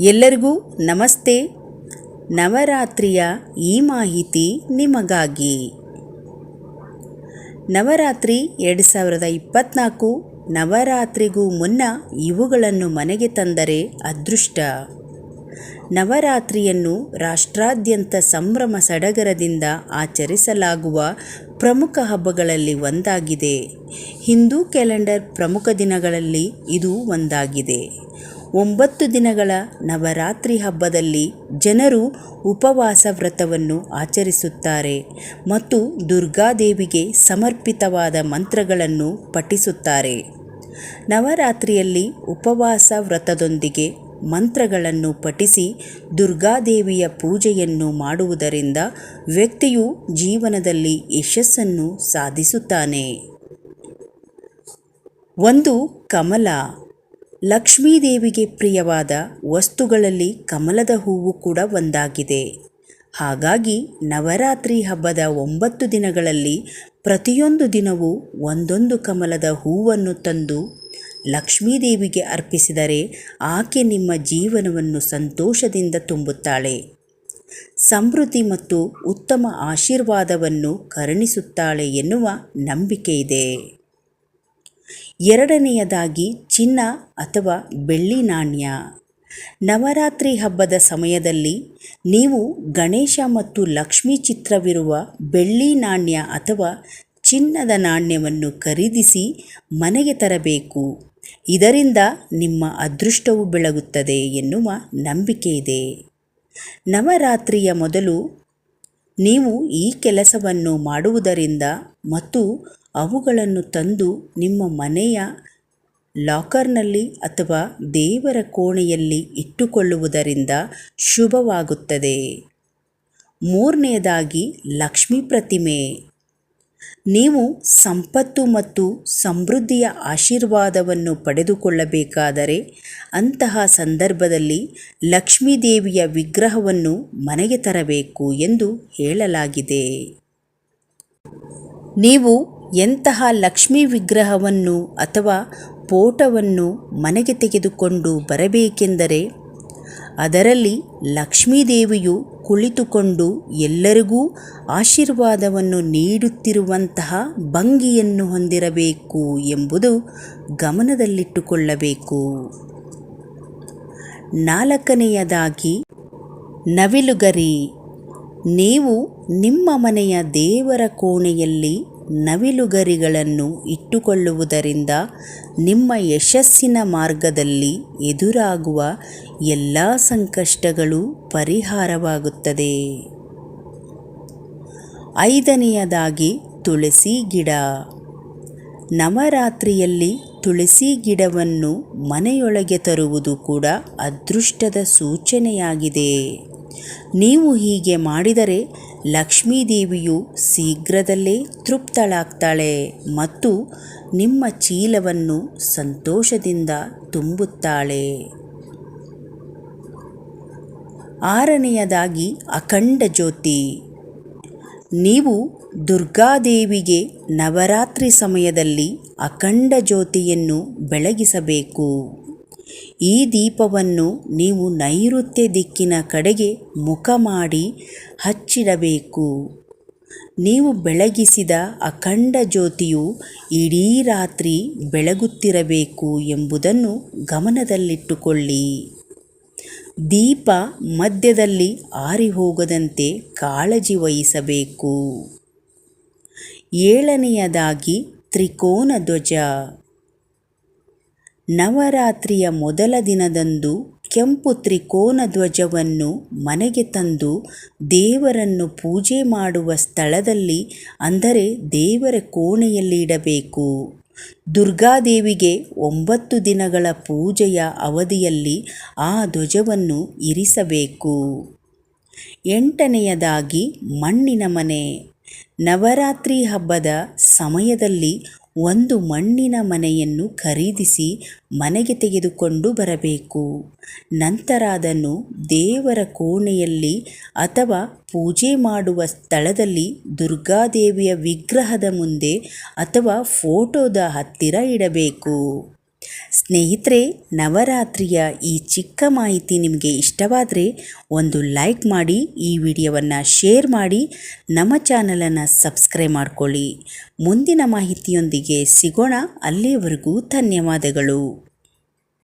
ಎಲ್ಲರಿಗೂ ನಮಸ್ತೆ. ನವರಾತ್ರಿಯ ಈ ಮಾಹಿತಿ ನಿಮಗಾಗಿ. ನವರಾತ್ರಿ ಎರಡು ಸಾವಿರದ ಇಪ್ಪತ್ತ್ನಾಲ್ಕು ನವರಾತ್ರಿಗೂ ಮುನ್ನ ಇವುಗಳನ್ನು ಮನೆಗೆ ತಂದರೆ ಅದೃಷ್ಟ. ನವರಾತ್ರಿಯನ್ನು ರಾಷ್ಟ್ರಾದ್ಯಂತ ಸಂಭ್ರಮ ಸಡಗರದಿಂದ ಆಚರಿಸಲಾಗುವ ಪ್ರಮುಖ ಹಬ್ಬಗಳಲ್ಲಿ ಒಂದಾಗಿದೆ. ಹಿಂದೂ ಕ್ಯಾಲೆಂಡರ್ ಪ್ರಮುಖ ದಿನಗಳಲ್ಲಿ ಇದು ಒಂದಾಗಿದೆ. ಒಂಬತ್ತು ದಿನಗಳ ನವರಾತ್ರಿ ಹಬ್ಬದಲ್ಲಿ ಜನರು ಉಪವಾಸ ವ್ರತವನ್ನು ಆಚರಿಸುತ್ತಾರೆ ಮತ್ತು ದುರ್ಗಾದೇವಿಗೆ ಸಮರ್ಪಿತವಾದ ಮಂತ್ರಗಳನ್ನು ಪಠಿಸುತ್ತಾರೆ. ನವರಾತ್ರಿಯಲ್ಲಿ ಉಪವಾಸ ವ್ರತದೊಂದಿಗೆ ಮಂತ್ರಗಳನ್ನು ಪಠಿಸಿ ದುರ್ಗಾದೇವಿಯ ಪೂಜೆಯನ್ನು ಮಾಡುವುದರಿಂದ ವ್ಯಕ್ತಿಯು ಜೀವನದಲ್ಲಿ ಯಶಸ್ಸನ್ನು ಸಾಧಿಸುತ್ತಾನೆ. ಒಂದು ಕಮಲ. ಲಕ್ಷ್ಮೀದೇವಿಗೆ ಪ್ರಿಯವಾದ ವಸ್ತುಗಳಲ್ಲಿ ಕಮಲದ ಹೂವು ಕೂಡ ಒಂದಾಗಿದೆ. ಹಾಗಾಗಿ ನವರಾತ್ರಿ ಹಬ್ಬದ ಒಂಬತ್ತು ದಿನಗಳಲ್ಲಿ ಪ್ರತಿಯೊಂದು ದಿನವೂ ಒಂದೊಂದು ಕಮಲದ ಹೂವನ್ನು ತಂದು ಲಕ್ಷ್ಮೀದೇವಿಗೆ ಅರ್ಪಿಸಿದರೆ ಆಕೆ ನಿಮ್ಮ ಜೀವನವನ್ನು ಸಂತೋಷದಿಂದ ತುಂಬುತ್ತಾಳೆ. ಸಮೃದ್ಧಿ ಮತ್ತು ಉತ್ತಮ ಆಶೀರ್ವಾದವನ್ನು ಕರುಣಿಸುತ್ತಾಳೆ ಎನ್ನುವ ನಂಬಿಕೆ ಇದೆ ಎರಡನೆಯದಾಗಿ ಚಿನ್ನ ಅಥವಾ ಬೆಳ್ಳಿ ನಾಣ್ಯ. ನವರಾತ್ರಿ ಹಬ್ಬದ ಸಮಯದಲ್ಲಿ ನೀವು ಗಣೇಶ ಮತ್ತು ಲಕ್ಷ್ಮೀ ಚಿತ್ರವಿರುವ ಬೆಳ್ಳಿ ನಾಣ್ಯ ಅಥವಾ ಚಿನ್ನದ ನಾಣ್ಯವನ್ನು ಖರೀದಿಸಿ ಮನೆಗೆ ತರಬೇಕು. ಇದರಿಂದ ನಿಮ್ಮ ಅದೃಷ್ಟವು ಬೆಳಗುತ್ತದೆ ಎನ್ನುವ ನಂಬಿಕೆ ಇದೆ. ನವರಾತ್ರಿಯ ಮೊದಲು ನೀವು ಈ ಕೆಲಸವನ್ನು ಮಾಡುವುದರಿಂದ ಮತ್ತು ಅವುಗಳನ್ನು ತಂದು ನಿಮ್ಮ ಮನೆಯ ಲಾಕರ್ನಲ್ಲಿ ಅಥವಾ ದೇವರ ಕೋಣೆಯಲ್ಲಿ ಇಟ್ಟುಕೊಳ್ಳುವುದರಿಂದ ಶುಭವಾಗುತ್ತದೆ. ಮೂರನೆಯದಾಗಿ ಲಕ್ಷ್ಮೀ ಪ್ರತಿಮೆ. ನೀವು ಸಂಪತ್ತು ಮತ್ತು ಸಮೃದ್ಧಿಯ ಆಶೀರ್ವಾದವನ್ನು ಪಡೆದುಕೊಳ್ಳಬೇಕಾದರೆ ಅಂತಹ ಸಂದರ್ಭದಲ್ಲಿ ಲಕ್ಷ್ಮೀದೇವಿಯ ವಿಗ್ರಹವನ್ನು ಮನೆಗೆ ತರಬೇಕು ಎಂದು ಹೇಳಲಾಗಿದೆ. ನೀವು ಎಂತಹ ಲಕ್ಷ್ಮೀ ವಿಗ್ರಹವನ್ನು ಅಥವಾ ಪೋಟವನ್ನು ಮನೆಗೆ ತೆಗೆದುಕೊಂಡು ಬರಬೇಕೆಂದರೆ ಅದರಲ್ಲಿ ಲಕ್ಷ್ಮೀದೇವಿಯು ಕುಳಿತುಕೊಂಡು ಎಲ್ಲರಿಗೂ ಆಶೀರ್ವಾದವನ್ನು ನೀಡುತ್ತಿರುವಂತಹ ಭಂಗಿಯನ್ನು ಹೊಂದಿರಬೇಕು ಎಂಬುದು ಗಮನದಲ್ಲಿಟ್ಟುಕೊಳ್ಳಬೇಕು. ನಾಲ್ಕನೆಯದಾಗಿ, ನವಿಲುಗರಿ, ನೀವು ನಿಮ್ಮ ಮನೆಯ ದೇವರ ಕೋಣೆಯಲ್ಲಿ ನವಿಲುಗರಿಗಳನ್ನು ಇಟ್ಟುಕೊಳ್ಳುವುದರಿಂದ ನಿಮ್ಮ ಯಶಸ್ಸಿನ ಮಾರ್ಗದಲ್ಲಿ ಎದುರಾಗುವ ಎಲ್ಲ ಸಂಕಷ್ಟಗಳು ಪರಿಹಾರವಾಗುತ್ತದೆ. ಐದನೆಯದಾಗಿ ತುಳಸಿ ಗಿಡ. ನವರಾತ್ರಿಯಲ್ಲಿ ತುಳಸಿ ಗಿಡವನ್ನು ಮನೆಯೊಳಗೆ ತರುವುದು ಕೂಡ ಅದೃಷ್ಟದ ಸೂಚನೆಯಾಗಿದೆ. ನೀವು ಹೀಗೆ ಮಾಡಿದರೆ ಲಕ್ಷ್ಮೀದೇವಿಯು ಶೀಘ್ರದಲ್ಲೇ ತೃಪ್ತಳಾಗ್ತಾಳೆ ಮತ್ತು ನಿಮ್ಮ ಚೀಲವನ್ನು ಸಂತೋಷದಿಂದ ತುಂಬುತ್ತಾಳೆ. ಆರನೆಯದಾಗಿ ಅಖಂಡ ಜ್ಯೋತಿ. ನೀವು ದುರ್ಗಾದೇವಿಗೆ ನವರಾತ್ರಿ ಸಮಯದಲ್ಲಿ ಅಖಂಡ ಜ್ಯೋತಿಯನ್ನು ಬೆಳಗಿಸಬೇಕು. ಈ ದೀಪವನ್ನು ನೀವು ನೈಋತ್ಯ ದಿಕ್ಕಿನ ಕಡೆಗೆ ಮುಖ ಮಾಡಿ ಹಚ್ಚಿಡಬೇಕು. ನೀವು ಬೆಳಗಿಸಿದ ಅಖಂಡ ಜ್ಯೋತಿಯು ಇಡೀ ರಾತ್ರಿ ಬೆಳಗುತ್ತಿರಬೇಕು ಎಂಬುದನ್ನು ಗಮನದಲ್ಲಿಟ್ಟುಕೊಳ್ಳಿ. ದೀಪ ಮಧ್ಯದಲ್ಲಿ ಆರಿ ಹೋಗದಂತೆ ಕಾಳಜಿ ವಹಿಸಬೇಕು. ಏಳನೆಯದಾಗಿ ತ್ರಿಕೋನ ಧ್ವಜ. ನವರಾತ್ರಿಯ ಮೊದಲ ದಿನದಂದು ಕೆಂಪು ತ್ರಿಕೋನ ಧ್ವಜವನ್ನು ಮನೆಗೆ ತಂದು ದೇವರನ್ನು ಪೂಜೆ ಮಾಡುವ ಸ್ಥಳದಲ್ಲಿ, ಅಂದರೆ ದೇವರ ಕೋಣೆಯಲ್ಲಿ ಇಡಬೇಕು. ದುರ್ಗಾದೇವಿಗೆ ಒಂಬತ್ತು ದಿನಗಳ ಪೂಜೆಯ ಅವಧಿಯಲ್ಲಿ ಆ ಧ್ವಜವನ್ನು ಇರಿಸಬೇಕು. ಎಂಟನೆಯದಾಗಿ ಮಣ್ಣಿನ ಮನೆ. ನವರಾತ್ರಿ ಹಬ್ಬದ ಸಮಯದಲ್ಲಿ ಒಂದು ಮಣ್ಣಿನ ಮನೆಯನ್ನು ಖರೀದಿಸಿ ಮನೆಗೆ ತೆಗೆದುಕೊಂಡು ಬರಬೇಕು. ನಂತರ ಅದನ್ನು ದೇವರ ಕೋಣೆಯಲ್ಲಿ ಅಥವಾ ಪೂಜೆ ಮಾಡುವ ಸ್ಥಳದಲ್ಲಿ ದುರ್ಗಾದೇವಿಯ ವಿಗ್ರಹದ ಮುಂದೆ ಅಥವಾ ಫೋಟೋದ ಹತ್ತಿರ ಇಡಬೇಕು. ಸ್ನೇಹಿತರೆ, ನವರಾತ್ರಿಯ ಈ ಚಿಕ್ಕ ಮಾಹಿತಿ ನಿಮಗೆ ಇಷ್ಟವಾದರೆ ಒಂದು ಲೈಕ್ ಮಾಡಿ, ಈ ವಿಡಿಯೋವನ್ನು ಶೇರ್ ಮಾಡಿ, ನಮ್ಮ ಚಾನಲನ್ನು ಸಬ್ಸ್ಕ್ರೈಬ್ ಮಾಡಿಕೊಳ್ಳಿ. ಮುಂದಿನ ಮಾಹಿತಿಯೊಂದಿಗೆ ಸಿಗೋಣ. ಅಲ್ಲಿಯವರೆಗೂ ಧನ್ಯವಾದಗಳು.